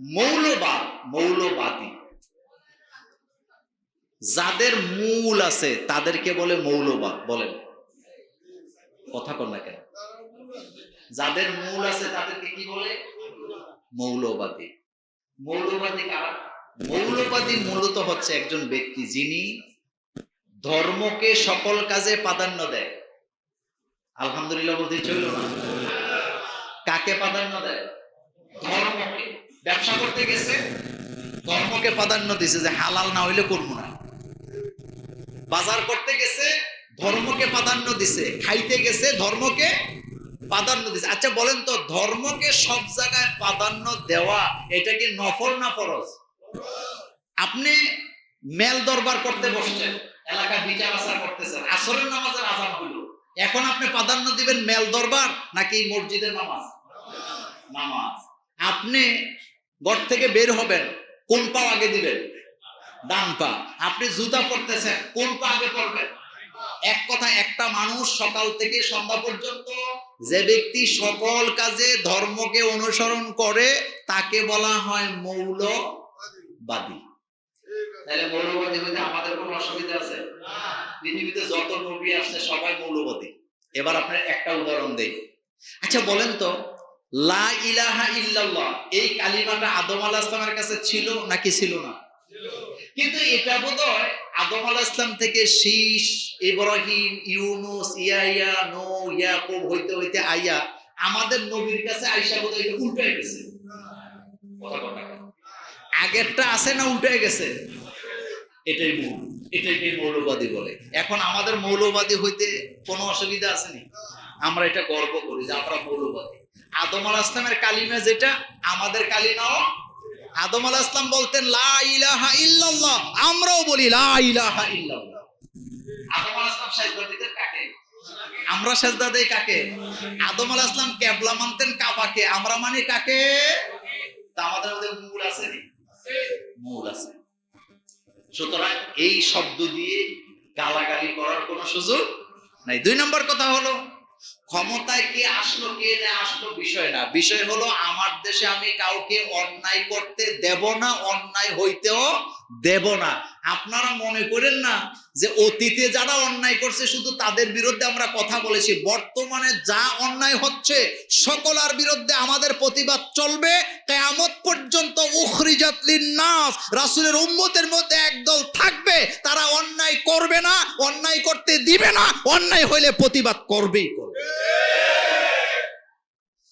মৌলবাদ, মৌলবাদী। যাদের মূল আছে, তাদেরকে বলে মৌলবাদ, বলেন। কথা কর না কেন? যাদের মূল আছে, তাদেরকে কি বলে? মৌলবাদী। মৌলবাদী কারা? মৌলবাদী মূলত হচ্ছে একজন ব্যক্তি যিনি ধর্মকে সকল কাজে প্রাধান্য দেয়। আলহামদুলিল্লাহ বলতে চলল না? কাকে প্রাধান্য দেয়? ধর্মকে ব্যবসা করতে গেছে, ধর্মকে প্রাধান্য দিছে যে হালাল না হইলে করব না। বাজার করতে গেছে, ধর্মকে প্রাধান্য দিছে, খাইতে গেছে, ধর্মকে প্রাধান্য দিছে। আচ্ছা বলেন তো, ধর্মকে সব জায়গায় প্রাধান্য দেওয়া, এটা কি নফল না ফরজ? আপনি মেল দরবার করতে বসছেন এলাকা বিচার আচার করতেছেন, আসরের নামাজের আজান হইল। এখন আপনি প্রাধান্য দিবেন মেল দরবার নাকি মসজিদের নামাজ? নামাজ। আপনি ঘর থেকে বের হবেন, কোন পা আগে দিবেন? ডান পা। আপনি জুতা পরতেছেন, কোন পা আগে পরবেন? এক কথা, একটা মানুষ সকাল থেকে সন্ধ্যা পর্যন্ত যে ব্যক্তি সকল কাজে ধর্মকে অনুসরণ করে, তাকে বলা হয় মৌলবাদী। তাহলে মৌলবাদী হইতে আমাদের কোনো অসুবিধা আছে? পৃথিবীতে যত নবী আসছে সবাই মৌলবাদী। এবার আপনার একটা উদাহরণ দেই। আচ্ছা বলেন তো লা ইলাহা ইল্লাল্লাহ। এই কালিমাটা আদম আলাহ ইসলামের কাছে ছিল নাকি ছিল না? কিন্তু এটা বোধ হয় আদম আলাহ ইসলাম থেকে শীষ ইব্রাহিম, ইউনুস ইয়াইয়া নো ইয়াকুব হইতে হইতে আইয়া আমাদের নবীর কাছে আইসা বোধ হয় এটা উল্টাই গেছে। আগেরটা আছে না উল্টে গেছে? এটাই মূল এটাকে মৌলবাদী বলে। এখন আমাদের মৌলবাদী হইতে কোনো অসুবিধা আসেনি আমরা এটা গর্ব করি যে আমরা মৌলবাদী। আদম আল ইসলামের কালিমা যেটা, আমাদের কালিমাও আদম আল ইসলাম বলতেন, লা ইলাহা ইল্লাল্লাহ। আমরাও বলি, লা ইলাহা ইল্লাল্লাহ। আদম আল কাকে? আমরা সাজদা দেই কাকে? আদম আল কেবলা মানতেন কাবাকে। আমরা মানি কাকে? আমাদের মধ্যে মূল আছে? মূল আছে। সুতরাং এই শব্দ দিয়ে গালাগালি করার কোনো সুযোগ নাই। দুই নম্বর কথা হলো ক্ষমতায় কে আসলো, কে না আসলো বিষয় না। বিষয় হলো, আমার দেশে আমি কাউকে অন্যায় করতে দেব না, অন্যায় হইতেও দেব না। আপনারা মনে করেন না যে অতীতে যারা অন্যায় করছে, শুধু তাদের বিরুদ্ধে আমরা কথা বলেছি। বর্তমানে যা অন্যায় হচ্ছে, সকলার বিরুদ্ধে আমাদের প্রতিবাদ চলবে। কেয়ামত পর্যন্ত উখরিজাত লিন্নাস, রাসূলের উম্মতের মধ্যে একদল থাকবে। তারা অন্যায় করবে না, অন্যায় করতে দিবে না, অন্যায় হইলে প্রতিবাদ করবেই করবে।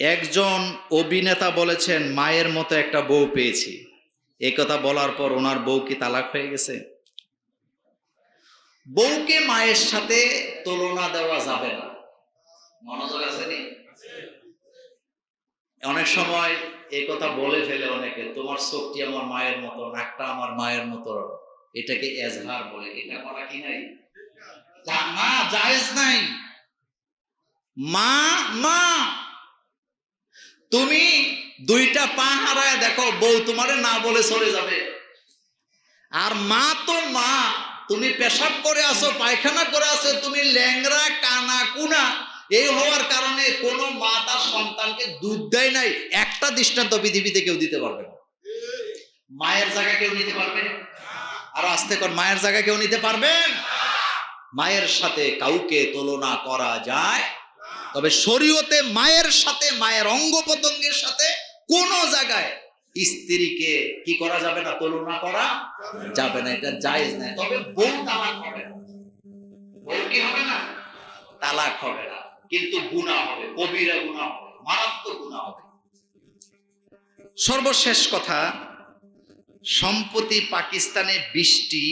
একজন অভিনেতা বলেছেন, মায়ের মতো একটা বউ পেয়েছি। এই কথা বলার পর ওনার বউ কি তালাক হয়ে গেছে? বউকে মায়ের সাথে তুলনা দেওয়া যাবে না। মনোযোগ আছে নি? অনেক সময় এই কথা বলে ফেলে অনেকে, তোমার চোখটি আমার মায়ের মতো, নাকটা আমার মায়ের মতো। এটাকে এজহার বলে। এটা করা কি নাই? না, জায়েজ নাই। মা মা! তুমি দুইটা পা হারায় দেখো, বউ তোমারে না বলে চলে যাবে। আর মা তো মা, তুমি পেশাব করে আসো পায়খানা করে আসো তুমি ল্যাংরা কানা, কুনা, এই হওয়ার কারণে কোনো মা তার সন্তানকে দুধ দেয় নাই। একটা দৃষ্টান্ত পৃথিবীতে কেউ দিতে পারবে না। মায়ের জায়গা কেউ নিতে পারবে? আর আস্তে কর, মায়ের জায়গা কেউ নিতে পারবেন মায়ের সাথে কাউকে তুলনা করা যায় তবে শরীয়তে মায়ের সাথে, মায়ের অঙ্গ প্রত্যঙ্গের সাথে কোন জায়গায় স্ত্রীকে কি করা যাবে না, তুলনা করা যাবে না, এটা জায়েজ নাই তবে বউ তালাক হবে না। বউ কি হবে না? তালাক হবে না। কিন্তু গুণা হবে, কবিরা গুণা হবে, মারাত্মক গুণা হবে। সর্বশেষ কথা, সম্প্রতি পাকিস্তানে বৃষ্টি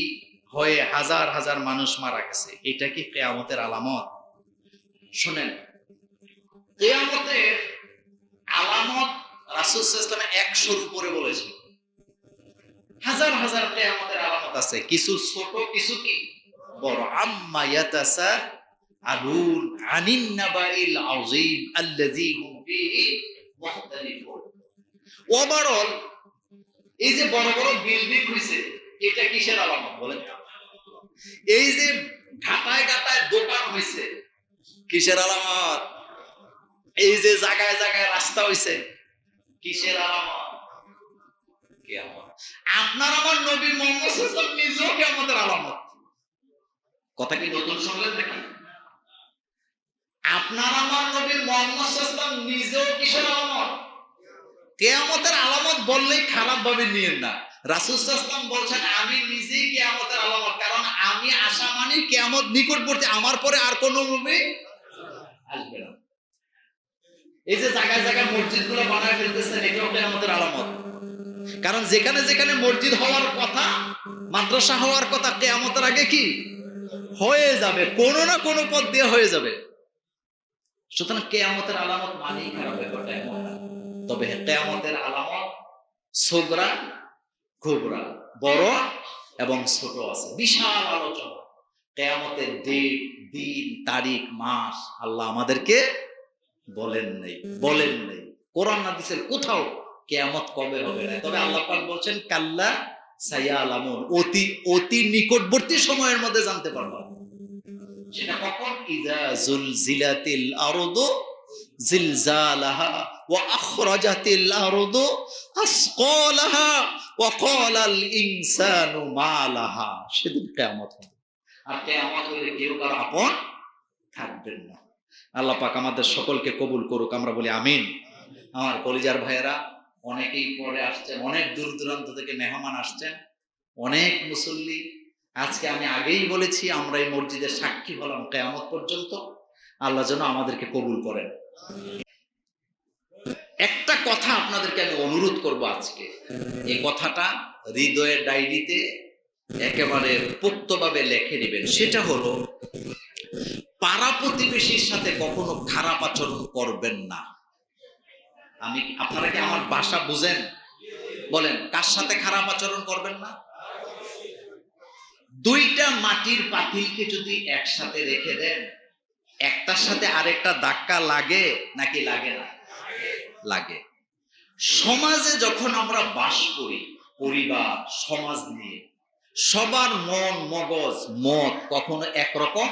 হয়ে হাজার হাজার মানুষ মারা গেছে। এটা কি কেয়ামতের আলামত? শুনেন কেয়ামতের আলামত রাসুল ইসলামে একশোর উপরে বলেছে। হাজার কেয়ামতের আলামত আছে। কিছু ছোট, কিছু কি? বড়। আম্মা ইয়াতাসা আলুন আনিন নাবাইল আযীম আল্লাযী ওভারঅল এই যে বড় বড় বিল্ডিং হইছে, এটা কিসের আলামত বলেন? এই যে ঘাটায় ঘাটায় দোকান হইছে, কিসের আলামত? এই যে জায়গায় জায়গায় রাস্তা হইছে, কিসের আলামত আপনার আমার নবী মোহাম্মদ নিজেও কিয়ামতের আলামত। কথা কি নতুন শুনলেন নাকি? আপনার আমার নবী মোহাম্মদ নিজেও কিসের আলামত? কেয়ামতের আলামত বললেই খারাপ ভাবে নিয়েন না। আলাইহি বলছেন, আমি নিজেই কেয়ামতের আলামত, কারণ আমি আশা মানি কেয়ামত নিকটবর্তী, আমার পরে আর কোন নবী আসবে না। এই যে জায়গায় জায়গায় মসজিদগুলো বানায় ফেলতেছেন এটাও কেয়ামতের আলামত। কারণ যেখানে যেখানে মসজিদ হওয়ার কথা, মাদ্রাসা হওয়ার কথা, কেয়ামতের আগে কি? হয়ে যাবে, কোনো না কোনো পথ দিয়ে হয়ে যাবে। সুতরাং কেয়ামতের আলামত মানেই খারাপ ব্যাপারটা এমন তবে কেয়ামতের আলামত সোগরা খুবরা বড় এবং ছোট আছে। বিশাল আলোচনা। কেয়ামতের ডেট, দিন, তারিখ, মাস, আল্লাহ আমাদেরকে বলেন নেই বলেন নেই। কোরআন হাদিসের কোথাও কেয়ামত কবে হবে না। তবে আল্লাহ পাক বলছেন, কাল্লা অতি অতি নিকটবর্তী সময়ের মধ্যে জানতে পারবা। সেটা কখন? ইজা জুলজিলাতিল জিলজালাহা ওয়া আখরাজাতিল আসকালাহা ওয়া ক্বালাল ইনসানু মা লাহা সেদিন কিয়ামত হবে। আর কিয়ামত হলে কেউ কারও আপন থাকবেন না। আল্লাহ পাক আমাদের সকলকে কবুল করুক, আমরা বলি আমিন। আমার কলিজার ভাইয়েরা, অনেকেই পরে আসছেন, অনেক দূর দূরান্ত থেকে মেহমান আসছেন, অনেক মুসল্লি। আজকে আমি আগেই বলেছি, আমরা এই মসজিদের সাক্ষী হলাম কেয়ামত পর্যন্ত। আল্লাহ যেন আমাদেরকে কবুল করেন। একটা কথা আপনাদেরকে আমি অনুরোধ করব আজকে। এই কথাটা হৃদয়ের ডায়েরিতে একেবারে পোক্তভাবে লেখে নেবেন। সেটা হলো পাড়া প্রতিবেশীর সাথে কখনো খারাপ আচরণ করবেন না। আমি, আপনারা কি আমার বাসা বুঝেন? বলেন, কার সাথে খারাপ আচরণ করবেন না? দুইটা মাটির পাতিলকে যদি একসাথে রেখে দেন, একটার সাথে আরেকটা ধাক্কা লাগে নাকি লাগে না? লাগে। সমাজে যখন আমরা বাস করি, পরিবার, সমাজ নিয়ে, সবার মন, মগজ, মত কখনো একরকম?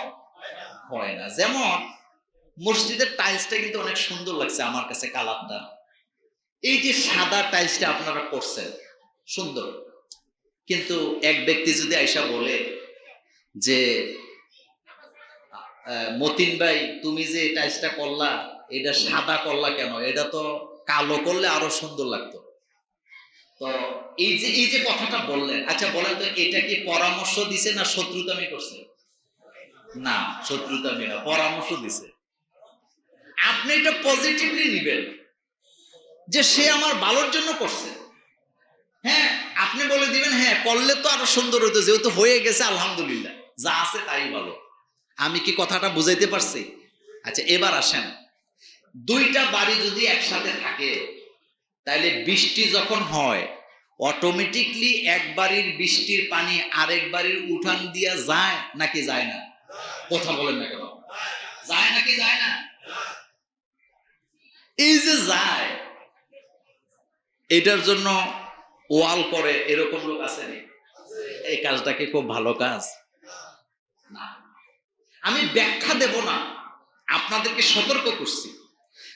হয় না। যেমন, মসজিদের টাইলসটা কিন্তু অনেক সুন্দর লাগছে আমার কাছে কালারটা। এই যে সাদা টাইলসটা আপনারা করছেন, সুন্দর। কিন্তু এক ব্যক্তি যদি আইসা বলে যে মতিন ভাই, তুমি যে টাইলসটা করলা, এটা সাদা করলা কেন? এটা তো কালো করলে আরও সুন্দর লাগতো। তো এই যে এই যে কথাটা বললেন আচ্ছা বলেন তো, এটা কি পরামর্শ দিছে না শত্রুতামি করছে? না শত্রুতামি না, পরামর্শ দিছে। আপনি এটা পজিটিভলি নিবেন যে সে আমার ভালোর জন্য করছে। হ্যাঁ আপনি বলে দিবেন হ্যাঁ করলে তো আরও সুন্দর হতো, যেহেতু হয়ে গেছে, আলহামদুলিল্লাহ। যা আছে তাই ভালো। আমি কি কথাটা বুঝাইতে পারছি? আচ্ছা এবার আসেন। দুইটা বাড়ি যদি একসাথে থাকে তাহলে বৃষ্টি যখন হয় অটোমেটিকলি এক বাড়ির বৃষ্টির পানি আরেক বাড়ির উঠান দিয়া যায় নাকি যায় না? কথা বলেন না কেন? যায় নাকি যায় না? এই যে যায় এটার জন্য ওয়াল করে এরকম লোক আছে নি? এই কাজটা কি খুব ভালো কাজ? না। আমি ব্যাখ্যা দেব না আপনাদেরকে সতর্ক করছি।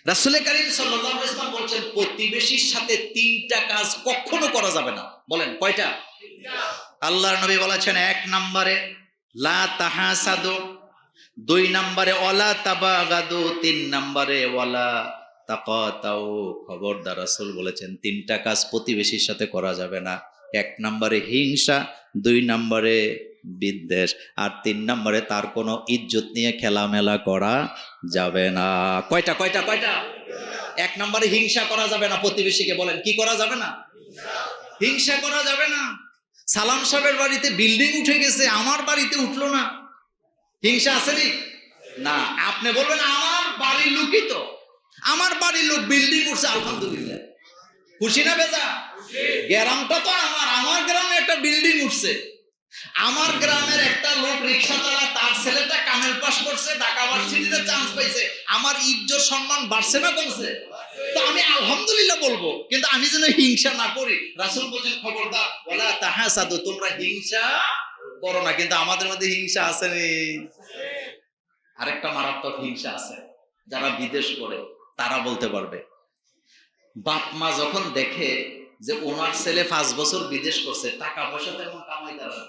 রাসুল কারিম আলাইহি বলছেন প্রতিবেশীর সাথে তিনটা কাজ কখনো করা যাবে না। বলেন কয়টা? আল্লাহর নবী বলেছেন এক নম্বরে লা তাহাসাদু দুই নম্বরে ওয়ালা তাবাগাদু, তিন নম্বরে ওয়ালা তাকাতাও খবরদার রাসূল বলেছেন, তিনটা কাজ প্রতিবেশীর সাথে করা যাবে না। এক নম্বরে হিংসা, দুই নম্বরে বিদ্বেষ, আর তিন নম্বরে তার কোনো ইজ্জত নিয়ে খেলামেলা করা যাবে না। কয়টা কয়টা কয়টা? এক নম্বরে হিংসা করা যাবে না প্রতিবেশীকে বলেন, কি করা যাবে না? হিংসা করা যাবে না। সালাম সাহেবের বাড়িতে বিল্ডিং উঠে গেছে, আমার বাড়িতে উঠল না। হিংসা আসেনি না? আপনি বলবেন আমার বাড়ির লোকই তো আমার বাড়ির লোক বিল্ডিং উঠছে আলহামদুলিল্লাহ। খুশি না বেজা? গ্রামটা তো আমার। আমার গ্রামে একটা বিল্ডিং উঠছে। আমার গ্রামের একটা লোক রিক্সা চালায় তার ছেলেটা কামেল পাস করছে ঢাকা ভার্সিটিতে চান্স পাইছে। আমার ইজ্জত সম্মান বাড়ছে না কমছে? তো আমি আলহামদুলিল্লাহ বলব কিন্তু আমি যেন হিংসা না করি। রাসুল বলছেন খবরদার বলা তাহা সাধু তোমরা হিংসা করো না, কিন্তু আমাদের মধ্যে হিংসা আছে নেই আরেকটা মারাত্মক হিংসা আছে। যারা বিদেশ করে তারা বলতে পারবে। বাপ মা যখন দেখে যে ওনার ছেলে পাঁচ বছর বিদেশ করছে, টাকা পয়সা তেমন কামাই তারা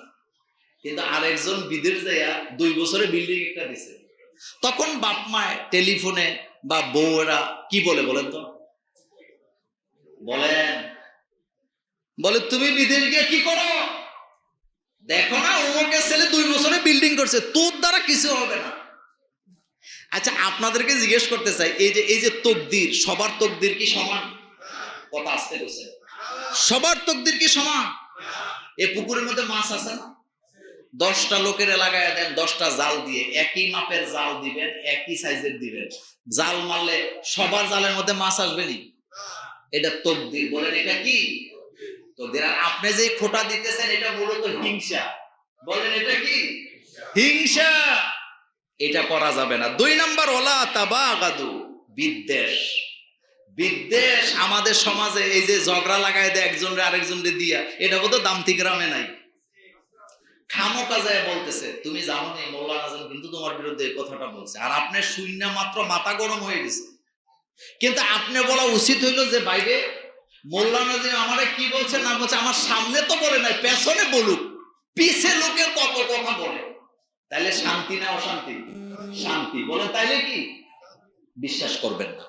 কিন্তু আরেকজন বিদেশ যাইয়া দুই বছরে বিল্ডিং একটা দিছে। তখন বাপ মায় টেলিফোনে বা বউরা কি বলে বলেন তো? বলেন। বলে, তুমি বিদেশ গিয়ে কি করো? দেখো না অমুকের ছেলে দুই বছরে বিল্ডিং করছে, তোর দ্বারা কিছু হবে না। আচ্ছা আপনাদেরকে জিজ্ঞেস করতে চাই, এই যে এই যে তকদির, সবার তকদির কি সমান? কথা আসতে গেছে সবার তকদির কি সমান? এই পুকুরের মধ্যে মাছ আছে না? দশটা লোকের এলাকায় দেন, দশটা জাল দিয়ে, একই মাপের জাল দিবেন, একই সাইজের দিবেন। জাল মারলে সবার জালের মধ্যে মাছ আসবে নি? এটা তকদির। বলেন, এটা কি? আর আপনি যে খোটা দিতেছেন, এটা মূলত হিংসা। বলেন, এটা কি? হিংসা। এটা করা যাবে না। দুই নাম্বার, ওলা তাবা গাদু বিদ্বেষ। বিদ্বেষ আমাদের সমাজে এই যে ঝগড়া দেয় দিয়া এটা দামতি গ্রামে নাই। খামো কাজায় বলতেছে, তুমি জানো আজম কিন্তু তোমার বিরুদ্ধে এই কথাটা বলছে। আর আপনি শূন্য মাত্র মাথা গরম হয়ে গেছে। কিন্তু আপনি বলা উচিত হইল যে বাইরে মোল্লানা যে আমারে কি বলছে না বলছে, আমার সামনে তো বলে নাই, পেছনে বলুক। পিছে লোকে কত কথা বলে। তাইলে শান্তি না অশান্তি? শান্তি। বলে তাইলে কি? বিশ্বাস করবেন না।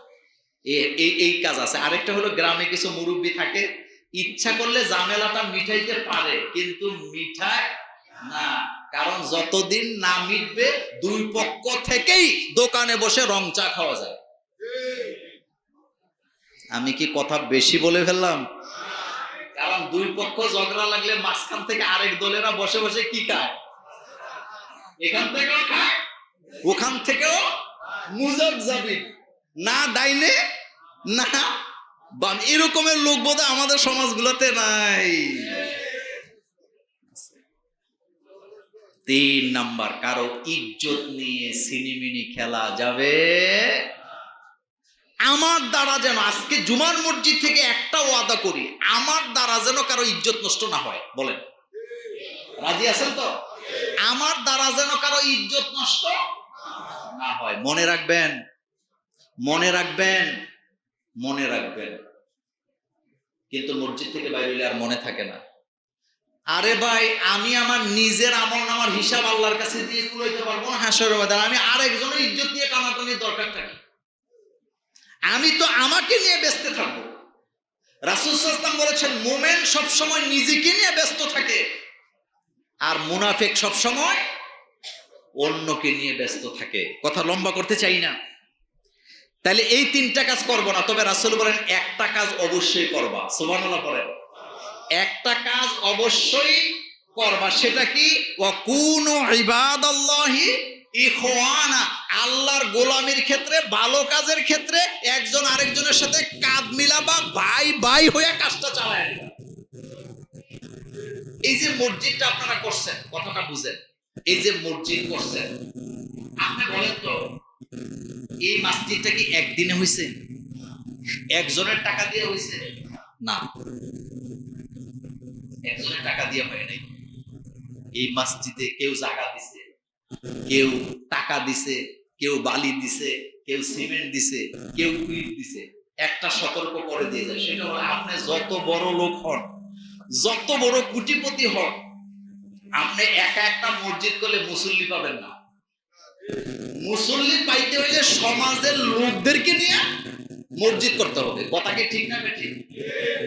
এই এই কাজ আছে। আরেকটা হলো, গ্রামে কিছু মুরব্বী থাকে, ইচ্ছা করলে জামেলাটা মিঠাইতে পারে, কিন্তু মিঠাই না। কারণ যতদিন না মিটবে, দুই পক্ষ থেকেই দোকানে বসে রং চা খাওয়া যায়। আমি কি কথা বেশি বলে ফেললাম? কারণ দুই পক্ষ ঝগড়া লাগলে মাঝখান থেকে আরেক দলেরা বসে বসে কি খায়? এখান থেকেও খায়, ওখান থেকেও মুজাব যাবি না ডাইনে না বাম এরকমের লোক বোধহয় আমাদের সমাজগুলোতে নাই। তিন নাম্বার, কারও ইজ্জত নিয়ে সিনিমিনি খেলা যাবে? আমার দ্বারা যেন আজকে জুমার মসজিদ থেকে একটা ওয়াদা করি, আমার দ্বারা যেন কারও ইজ্জত নষ্ট না হয়। বলেন। রাজি আছেন তো? আমার দ্বারা যেন কারও ইজ্জত নষ্ট না হয়। মনে রাখবেন মনে রাখবেন মনে রাখবেন। কিন্তু মসজিদ থেকে বাইরে আর মনে থাকে না। আরে ভাই, আমি আমার নিজের আমল আমার হিসাব আল্লাহর কাছে দিয়ে কুলাইতে পারব না। হাসরের আমি আরেকজনের ইজ্জত নিয়ে টানাটানি দরকার থাকে। আমি তো আমাকে নিয়ে ব্যস্ত থাকব। রাসুল সাল্লাম বলেছেন, মোমেন সবসময় নিজেকে নিয়ে ব্যস্ত থাকে, আর মুনাফেক সবসময় অন্যকে নিয়ে ব্যস্ত থাকে। কথা লম্বা করতে চাই না। তাহলে এই তিনটা কাজ করব না, তবে রাসুল বলেন, একটা কাজ অবশ্যই করবা। সুবহানাল্লাহ বলেন একটা কাজ অবশ্যই করবা, সেটা কি? ওয়াকুনু ইবাদাল্লাহি ইখওয়ানা, আল্লাহর গোলামির ক্ষেত্রে, ভালো কাজের ক্ষেত্রে একজন আরেকজনের সাথে কাঁধ মিলাবা, ভাই ভাই হয়ে কাজটা চালায় এই যে মসজিদটা আপনারা করছেন, কথাটা বুঝেন। এই যে মসজিদ করছেন, আপনি বলেন তো, এই মসজিদটা কি একদিনে হয়েছে একজনের টাকা দিয়ে হয়েছে না। একজনের টাকা দিয়ে হয় নাই। এই মসজিদে কেউ জায়গা দিছে? কেউ টাকা দিছে, কেউ বালি দিছে, কেউ সিমেন্ট দিছে, কেউ ইট দিছে। একটা সতর্ক করে দিয়ে যায়। সেটা হলো, আপনি যত বড় লোক হন, যত বড় কুটিপতি হন, আপনি একা একটা মসজিদ করলে মুসল্লি পাবেন না। মুসল্লি পাইতে হইলে সমাজের লোকদেরকে নিয়ে মসজিদ করতে হবে। কথা কি ঠিক না ঠিক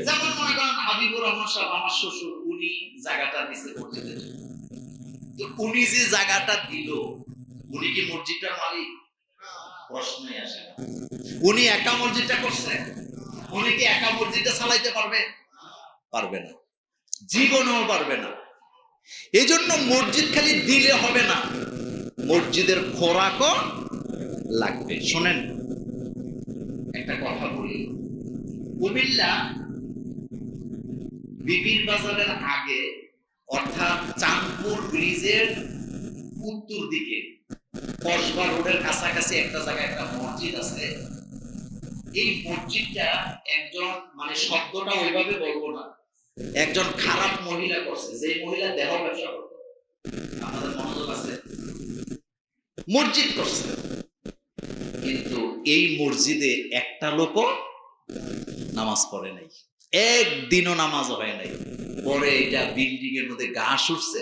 যেমন মনে করেন হাবিবুর রহমান সাহেব, আমার শ্বশুর, উনি জায়গাটা দিছে মসজিদের জন্য। উনি যে জায়গাটা দিল, উনি কি মসজিদটার মালিক? প্রশ্নই আসে উনি একা মসজিদটা করছে উনি কি একা মসজিদটা চালাইতে পারবে? পারবে না। জীবনেও পারবে না। এই জন্য মসজিদ খালি দিলে হবে না। মসজিদের খোরাকও লাগবে। শোনেন, একটা কথা বলি। কুমিল্লা বিবির বাজারের আগে অর্থাৎ চাঁদপুর ব্রিজের উত্তর দিকে। কসবা রোডের কাছাকাছি একটা জায়গায় একটা মসজিদ আছে। এই মসজিদটা একজন মানে শব্দটা ওইভাবে বলব না, একজন খারাপ মহিলা করছে। যে মহিলা দেহ ব্যবসা করতো। আমাদের মনোযোগ আছে। মসজিদ করছে। কিন্তু এই মসজিদে একটা লোকও নামাজ পড়ে নাই। একদিনও নামাজ হয় নাই। পরে এটা বিল্ডিং এর মধ্যে ঘাস উঠছে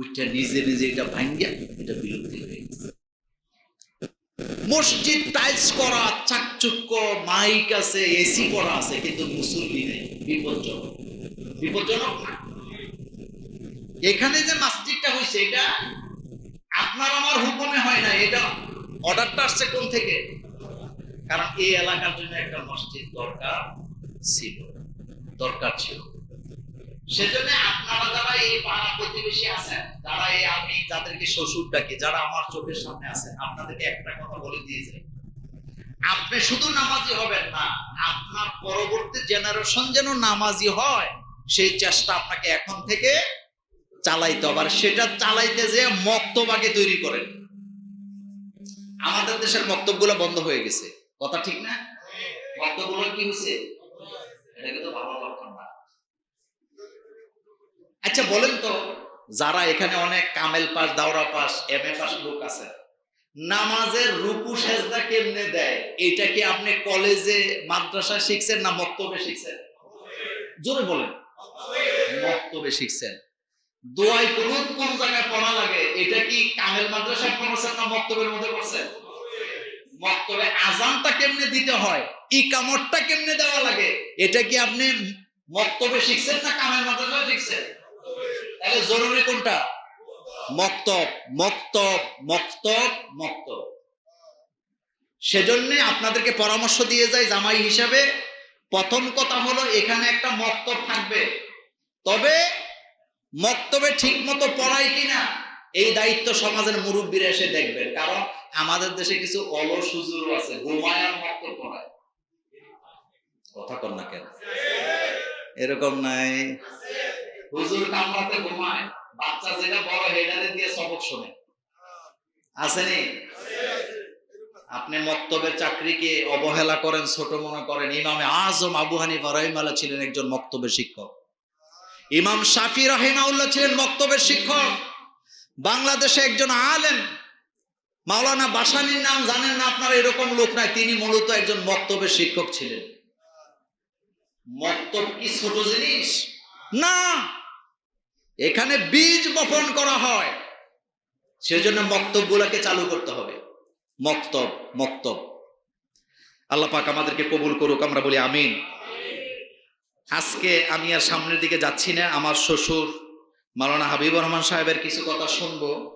উঠটা নিজে নিজে এটা ভাঙ্গিয়া এটা বিলুপ্তি হয়ে মসজিদ টাইলস করা, চাকচুক্য মাইক আছে এসি করা আছে, কিন্তু মুসল্লি নেই, বিপজ্জনক। বিপজ্জনক এখানে যে মসজিদটা হয়েছে এটা আপনার আমার হুকুমে হয় না এটা অর্ডারটা আসছে কোন থেকে? কারণ এই এলাকার জন্য একটা মসজিদ দরকার ছিল। দরকার ছিল। সেজন্য আপনারা যারা এই পাড়া প্রতিবেশী আছেন, যারা এই আমি যাদেরকে শ্বশুর ডাকি, যারা আমার চোখের সামনে আছেন, আপনাদেরকে একটা কথা বলে দিয়ে যাই। আপনি শুধু নামাজি হবেন না, আপনার পরবর্তী জেনারেশন যেন নামাজি হয়, সেই চেষ্টা আপনাকে এখন থেকে চালাইতে হবে। আর সেটা চালাইতে যে মক্তবাকে তৈরি করেন। আমাদের দেশের মক্তবগুলো বন্ধ হয়ে গেছে। কথা ঠিক না? মক্তবগুলো কি হয়েছে? এটা আচ্ছা বলেন তো, যারা এখানে অনেক কামেল পাস, দাওরা পাস, এম এ পাস লোক আছে, নামাজের রুকু সেজদা কেমনে দেয়? এটা কি আপনি কলেজে, মাদ্রাসায় শিখছেন না মক্তবে শিখছেন? জোরে বলেন। মক্তবে শিখছেন। দোয়াই কোন জায়গায় পড়া লাগে? এটা কি কামেল পড়ছেন না মক্তবের মধ্যে পড়ছেন? মক্তবে আজানটা কেমনে দিতে হয়? ইকামতটা কেমনে দেওয়া লাগে? এটা কি আপনি মক্তবে শিখছেন না কামেল মাদ্রাসায় শিখছেন? তাহলে জরুরি কোনটা? মক্তব মক্তব মক্তব মক্তব। সেজন্য আপনাদেরকে পরামর্শ দিয়ে যায় জামাই হিসাবে। প্রথম কথা হলো, এখানে একটা মক্তব থাকবে। তবে মক্তবে ঠিক মতো পড়ায় কিনা, এই দায়িত্ব সমাজের মুরব্বীরা এসে দেখবেন। কারণ আমাদের দেশে কিছু অলস হুজুর আছে ঘুমায়ার মক্তব পড়ায়। কথা কর না কেন? এরকম নাই। হুজুর কামরাতে ঘুমায়, বাচ্চা যেটা বড়, হেডারে দিয়ে সবক শোনে। আসেনি আপনি মক্তবের চাকরিকে অবহেলা করেন, ছোট মনে করেন, ইমামে আজম আবু হানিফা রহিমাল্লাহ ছিলেন একজন মক্তবের শিক্ষক। ইমাম শাফি রাহিমাউল্লাহ ছিলেন মক্তবের শিক্ষক। বাংলাদেশে একজন আলেম মাওলানা বাসানির নাম জানেন না আপনারা, এরকম লোক নাই। তিনি মূলত একজন মক্তবের শিক্ষক ছিলেন। মক্তব কি ছোট জিনিস? না। এখানে বীজ বপন করা হয়। সেজন্য মক্তব গুলাকে চালু করতে হবে। মক্তব মক্তব। আল্লাহ পাক আমাদেরকে কবুল করুক, আমরা বলি আমিন। আজকে আমি আর সামনের দিকে যাচ্ছি না, আমার শ্বশুর মালানা হাবিবুর রহমান সাহেবের কিছু কথা শুনব।